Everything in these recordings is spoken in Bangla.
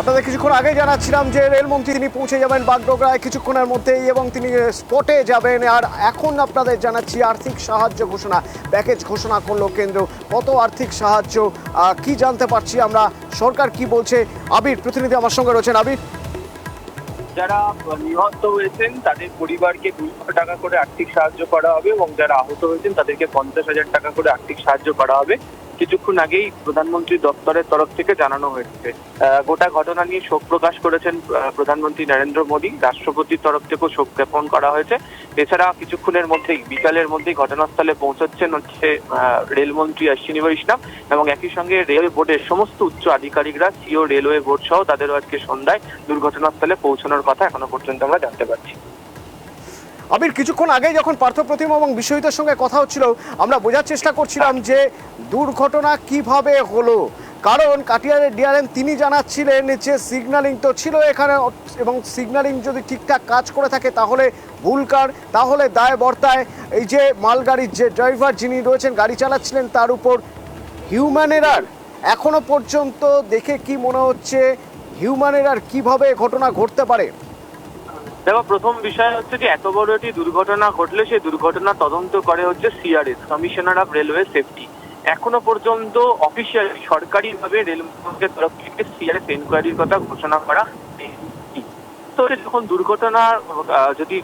আপনাদের কিছুক্ষণ আগে জানাচ্ছিলাম যে রেলমন্ত্রী তিনি পৌঁছে যাবেন বাগডোগরায় কিছুক্ষণের মধ্যেই এবং তিনি স্পটে যাবেন। আর এখন আপনাদের জানাচ্ছি আর্থিক সাহায্য ঘোষণা, প্যাকেজ ঘোষণা করল কেন্দ্র। কত আর্থিক সাহায্য কি জানতে পারছি আমরা? সরকার কি বলছে? আবির প্রতিনিধি আমার সঙ্গে রয়েছেন। আবির? যারা নিহত হয়েছেন, তাদের পরিবারকে দুই লক্ষ টাকা করে আর্থিক সাহায্য করা হবে এবং যারা আহত হয়েছেন, তাদেরকে পঞ্চাশ হাজার টাকা করে আর্থিক সাহায্য করা হবে। কিছুক্ষণ আগেই প্রধানমন্ত্রী দপ্তরের তরফ থেকে জানানো হয়েছে। গোটা ঘটনা নিয়ে শোক প্রকাশ করেছেন প্রধানমন্ত্রী নরেন্দ্র মোদী। রাষ্ট্রপতির তরফ থেকেও শোক জ্ঞাপন করা হয়েছে। এছাড়া কিছুক্ষণের মধ্যেই, বিকালের মধ্যেই ঘটনাস্থলে পৌঁছচ্ছেন হচ্ছে রেলমন্ত্রী অশ্বিনী বৈষ্ণব এবং একই সঙ্গে রেলওয়ে বোর্ডের সমস্ত উচ্চ আধিকারিকরা, সিও রেলওয়ে বোর্ড সহ তাদেরও আজকে সন্ধ্যায় দুর্ঘটনাস্থলে পৌঁছানোর কথা এখনও পর্যন্ত আমরা জানতে পারছি। আবির, কিছুক্ষণ আগে যখন পার্থ প্রতিমা এবং বিশ্বজিতের সঙ্গে কথা হচ্ছিল, আমরা বোঝার চেষ্টা করছিলাম যে দুর্ঘটনা কীভাবে হলো। কারণ কাটিয়ারের ডিআরএম তিনি জানাচ্ছিলেন যে সিগন্যালিং তো ছিল এখানে, এবং সিগন্যালিং যদি ঠিকঠাক কাজ করে থাকে তাহলে ভুলকার তাহলে দায় বর্তায়। এই যে মালগাড়ির যে ড্রাইভার যিনি রয়েছেন, গাড়ি চালাচ্ছিলেন, তার উপর হিউম্যান এরার এখনও পর্যন্ত দেখে কি মনে হচ্ছে হিউম্যান এরার কীভাবে ঘটনা ঘটতে পারে? দেখো, প্রথম বিষয় হচ্ছে যে এত বড় একটি দুর্ঘটনা ঘটলে সেই দুর্ঘটনা তদন্ত করে হচ্ছে CRS commissioner of railway safety এখনও পর্যন্ত অফিসিয়াল সরকারিভাবে রেল মন্ত্রকের তরফ থেকে সিআরএস এনকোয়ারির কথা ঘোষণা করা। তো যখন দুর্ঘটনা যদি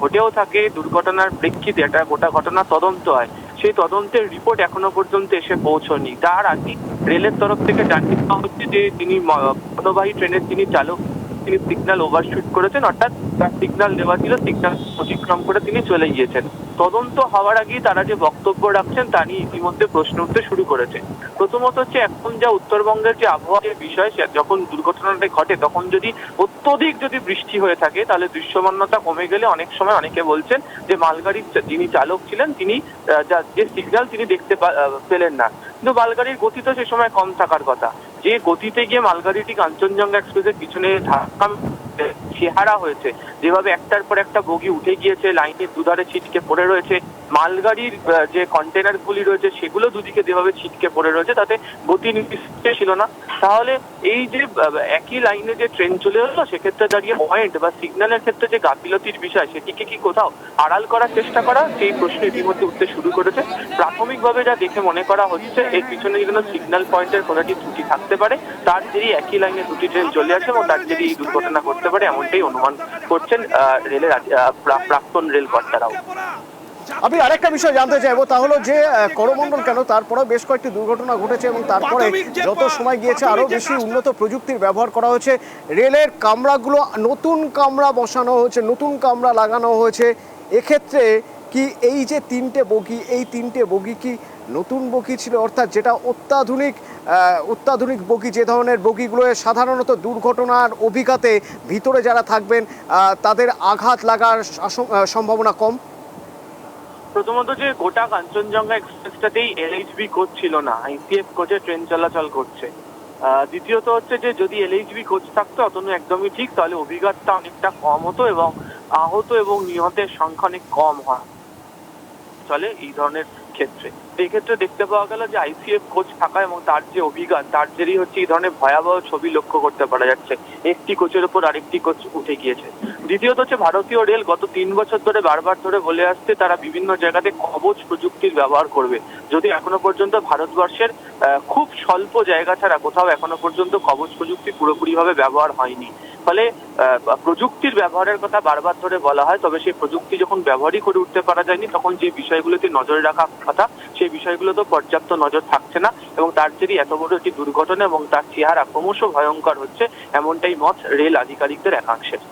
ঘটেও থাকে, দুর্ঘটনার প্রেক্ষিতে একটা গোটা ঘটনা তদন্ত হয়, সেই তদন্তের রিপোর্ট এখনও পর্যন্ত এসে পৌঁছনি তার আগে রেলের তরফ থেকে জানিয়ে হচ্ছে যে তিনি পণ্যবাহী ট্রেনের যিনি চালক তিনি সিগন্যাল ওভারশুট করেছেন, অর্থাৎ তার সিগন্যাল দেওয়া ছিল সিগন্যাল অতিক্রম করে তিনি চলে গিয়েছেন। তদন্ত হওয়ার আগেই তারা যে বক্তব্য রাখছেন, তা নিয়ে ইতিমধ্যে প্রশ্ন উঠতে শুরু করেছে। প্রথমত হচ্ছে, এখন যা উত্তরবঙ্গের যে আবহাওয়ার বিষয় যখন দুর্ঘটনাটা ঘটে, তখন যদি অত্যধিক যদি বৃষ্টি হয়ে থাকে, তাহলে দৃশ্যমানতা কমে গেলে অনেক সময় অনেকে বলছেন যে, মালগাড়ির যিনি চালক ছিলেন, তিনি যা- সিগন্যাল তিনি দেখতে পেলেন না। কিন্তু মালগাড়ির গতি তো সে সময় কম থাকার কথা। যে গতিতে গিয়ে মালগাড়িটি কাঞ্চনজঙ্ঘা এক্সপ্রেসের পিছনে ধাক্কা চেহারা হয়েছে। যেভাবে একটার পর একটা বগি উঠে গিয়েছে, লাইনের দুধারে ছিটকে পড়ে রয়েছে। মালগাড়ির যে কন্টেনার গুলি রয়েছে, সেগুলো দুদিকে যেভাবে ছিটকে পড়ে রয়েছে, তাতে গতি নির্দিষ্ট ছিল না। তাহলে এই যে একই লাইনে যে ট্রেন চলে এলো, সেক্ষেত্রে দাঁড়িয়ে পয়েন্ট বা সিগন্যালের ক্ষেত্রে যে গাফিলতির বিষয়, সেটিকে কি কোথাও আড়াল করার চেষ্টা করা? সেই প্রশ্ন ইতিমধ্যে উঠতে শুরু করেছে। প্রাথমিকভাবে যা দেখে মনে করা হচ্ছে, এর পিছনে কোনো সিগন্যাল পয়েন্টের কোনোটি ত্রুটি থাকতে পারে। তার জেরেই একই লাইনে দুটি ট্রেন চলে আসে এবং তার এই দুর্ঘটনা ঘটতে পারে, এমনটাই অনুমান করছেন রেলের প্রাক্তন রেল কর্তারাও আমি আরেকটা বিষয় জানতে চাইব তাহলে যে আহ, করমণ্ডল কেন? তারপরে বেশ কয়েকটি দুর্ঘটনা ঘটেছে এবং তারপরে যত সময় গিয়েছে আরও বেশি উন্নত প্রযুক্তির ব্যবহার করা হয়েছে। রেলের কামরাগুলো নতুন কামরা বসানো হয়েছে নতুন কামরা লাগানো হয়েছে। এক্ষেত্রে কি এই যে তিনটে বগি এই তিনটে বগি কি নতুন বগি ছিল? অর্থাৎ যেটা অত্যাধুনিক অত্যাধুনিক বগি যে ধরনের বগিগুলো সাধারণত দুর্ঘটনার অভিঘাতে ভিতরে যারা থাকবেন তাদের আঘাত লাগার সম্ভাবনা কম? প্রথমত যে গোটা কাঞ্চনজঙ্ঘা এক্সপ্রেসটাতেই এলএইচবি কোচ ছিল না আইসিএফ কোচে ট্রেন চলাচল করছে। দ্বিতীয়ত হচ্ছে যে যদি এলএইচবি কোচ থাকতো, অতনু একদমই ঠিক, তাহলে অভিজ্ঞতা অনেকটা কম হতো এবং আহত এবং নিহতের সংখ্যা অনেক কম হয়। চলে এই ধরনের ক্ষেত্রে। ক্ষেত্রে দেখতে পাওয়া গেল যে আইসিএফ কোচ থাকা এবং তার যে অভিজ্ঞতা, তার জেরেই হচ্ছে এই ধরনের ভয়াবহ ছবি লক্ষ্য করতে পারা যাচ্ছে। একটি কোচের উপর আরেকটি কোচ উঠে গিয়েছে। দ্বিতীয়ত হচ্ছে ভারতীয় রেল গত তিন বছর ধরে বারবার ধরে বলে আসছে, তারা বিভিন্ন জায়গাতে কবচ প্রযুক্তির ব্যবহার করবে। যদি এখনও পর্যন্ত ভারতবর্ষের খুব স্বল্প জায়গা ছাড়া কোথাও এখনও পর্যন্ত কবচ প্রযুক্তি পুরোপুরিভাবে ব্যবহার হয়নি। ফলে প্রযুক্তির ব্যবহারের কথা বারবার ধরে বলা হয়, তবে সেই প্রযুক্তি যখন ব্যবহারই করে উঠতে পারা যায়নি, তখন যে বিষয়গুলোতে নজরে রাখা কথা, সেই বিষয়গুলো তো পর্যাপ্ত নজর থাকছে না এবং তার জেরই এত বড় একটি দুর্ঘটনা এবং তার চেহারা ক্রমশ ভয়ঙ্কর হচ্ছে এমনটাই মত রেল আধিকারিকদের একাংশের।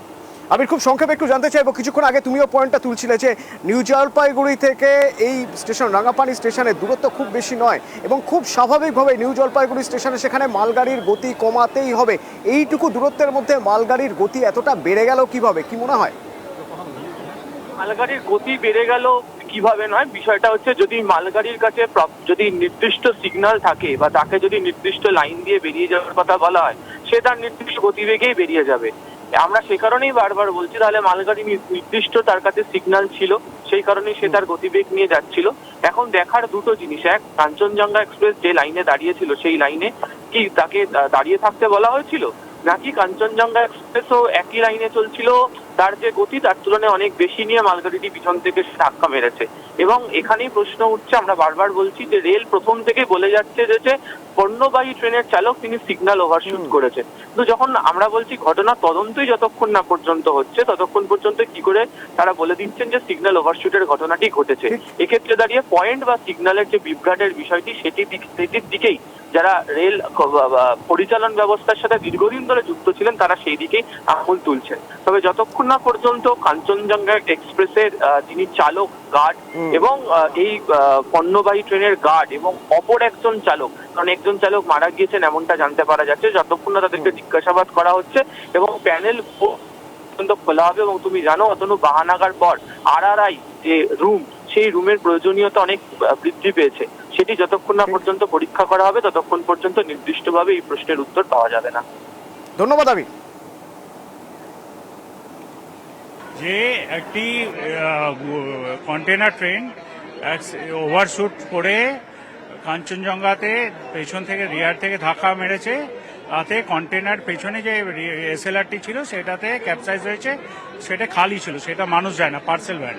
আমি খুব সংক্ষেপে একটু জানতে চাইব কিছুক্ষণ আগে তুমিও পয়েন্টটা তুলছিলে যে নিউ জলপাইগুড়ি থেকে এই স্টেশন রাঙাপানি স্টেশনের দূরত্ব খুব বেশি নয় এবং খুব স্বাভাবিকভাবে নিউ জলপাইগুড়ি স্টেশনে সেখানে মালগাড়ির গতি কমাতেই হবে। এইটুকু দূরত্বের মধ্যে মালগাড়ির গতি এতটা বেড়ে গেল কীভাবে? কি মনে হয়? মালগাড়ির গতি বেড়ে গেল কীভাবে নয়, বিষয়টা হচ্ছে যদি মালগাড়ির কাছে যদি নির্দিষ্ট সিগন্যাল থাকে বা তাকে যদি নির্দিষ্ট লাইন দিয়ে বেরিয়ে যাওয়ার কথা বলা হয়, সে তার নির্দিষ্ট গতিবেগেই বেরিয়ে যাবে। আমরা সে কারণেই বারবার বলছি, তাহলে মালগাড়ি নির্দিষ্ট তার কাছে সিগন্যাল ছিল, সেই কারণেই সে তার গতিবেগ নিয়ে যাচ্ছিল। এখন দেখার দুটো জিনিস, এক, কাঞ্চনজঙ্ঘা এক্সপ্রেস যে লাইনে দাঁড়িয়েছিল, সেই লাইনে কি তাকে দাঁড়িয়ে থাকতে বলা হয়েছিল? নাকি কাঞ্চনজঙ্ঘা এক্সপ্রেসও একই লাইনে চলছিল তার যে গতি তার তুলনায় অনেক বেশি নিয়ে মালগাড়িটি পিছন থেকে ধাক্কা মেরেছে। এবং এখানেই প্রশ্ন উঠছে আমরা বারবার বলছি যে রেল প্রথম থেকে বলে যাচ্ছে যে যে পণ্যবাহী ট্রেনের চালক তিনি সিগন্যাল ওভারশুট করেছে। কিন্তু যখন আমরা বলছি ঘটনা তদন্তই যতক্ষণ না পর্যন্ত হচ্ছে ততক্ষণ পর্যন্ত কি করে তারা বলে দিচ্ছেন যে সিগন্যাল ওভারশুটের ঘটনাটি ঘটেছে। এক্ষেত্রে দাঁড়িয়ে পয়েন্ট বা সিগন্যালের যে বিভ্রাটের বিষয়টি সেটি দিক- সেটির দিকেই যারা রেল পরিচালন ব্যবস্থার সাথে দীর্ঘদিন ধরে যুক্ত ছিলেন তারা সেই দিকেই আঙুল তুলছেন। তবে যতক্ষণ না পর্যন্ত কাঞ্চনজঙ্ঘা এক্সপ্রেসের যিনি চালক গার্ড এবং এই পণ্যবাহী ট্রেনের গার্ড এবং অপর একজন চালক কারণ একজন চালক মারা গিয়েছেন এমনটা জানতে পারা যাচ্ছে। যতক্ষণ না তাদেরকে জিজ্ঞাসাবাদ করা হচ্ছে এবং প্যানেল পর্যন্ত খোলা হবে এবং তুমি জানো অতনু বাহানাগার পর আর আর আই যে রুম সেই রুমের প্রয়োজনীয়তা অনেক বৃদ্ধি পেয়েছে। সেটি যতক্ষণ না পর্যন্ত পরীক্ষা করা হবে ততক্ষণ পর্যন্ত নির্দিষ্টভাবে এই প্রশ্নের উত্তর পাওয়া যাবে না। ধন্যবাদ আমি যে একটি কন্টেনার ট্রেন ওভারশুট করে কাঞ্চনজঙ্ঘাতে পেছন থেকে রিয়ার থেকে ধাক্কা মেরেছে। তাতে কন্টেনার পেছনে যে এসএলআরটি ছিল, সেটাতে ক্যাপসাইজ হয়েছে। সেটা খালি ছিল, সেটা মানুষ যায় না পার্সেল ভ্যান